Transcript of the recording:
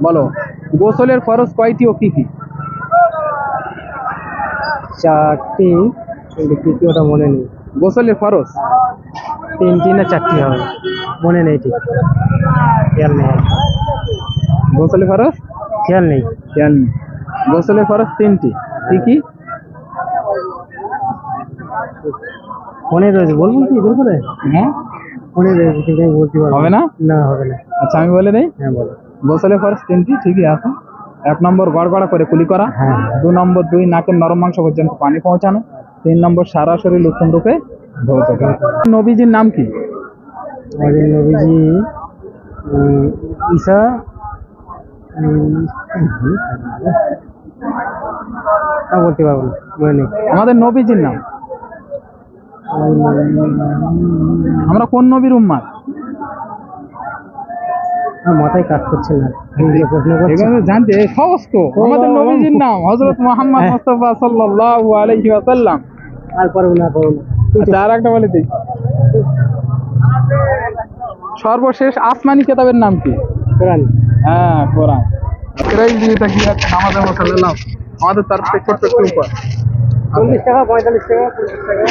বলো গোসলের ফরজ কয়টি ও কি কি? চারটি কিন্তু তৃতীয়টা মনে নেই। গোসলের ফরজ তিনটি না চারটি হবে মনে নেই ঠিক। খেয়াল নেই। গোসলের ফরজ খেয়াল নেই। খেয়াল নেই। গোসলের ফরজ তিনটি। কি কি? মনে রয়েছে। বলব কি বলব হ্যাঁ। মনে রয়েছে কিন্তু আমি বলতে পারব। হবে না? না হবে না। আচ্ছা আমি বলে দেই? হ্যাঁ বলো। গোসলের ফরজ তিনটি ঠিকই আছে। এক নম্বর গড়গড়া করে কুলি করা। হ্যাঁ। দু নম্বর দুই নাকের নরম মাংস পর্যন্ত পানি পৌঁছানো। তিন নম্বর সারা শরীর উত্তম রূপে ধৌত করা। নবীজির নাম কি? আমাদের নবীজি ঈসা বলতে পারব আমাদের নবীজির নাম? আমরা কোন নবীর উম্মাদ? আমার মাথায় কাজ করছে না। প্রশ্ন করছে। জানতে সহজ তো আমাদের নবীজির নাম মুহাম্মদ হ্যাঁ। মুস্তাফা সাল্লাল্লাহু আলাইহি ওয়াসাল্লাম। আর পারব না পারব না। আচ্ছা আর একটা বলে দিই। সর্বশেষ আসমানি কিতাবের নাম কি? কোরআন। হ্যাঁ কোরআন। দিয়ে তাকিয়ে আছে আমাদের মতো আমাদের তরফ থেকে একটু উপর। চল্লিশ টাকা পঁয়তাল্লিশ টাকা পঞ্চাশ টাকা।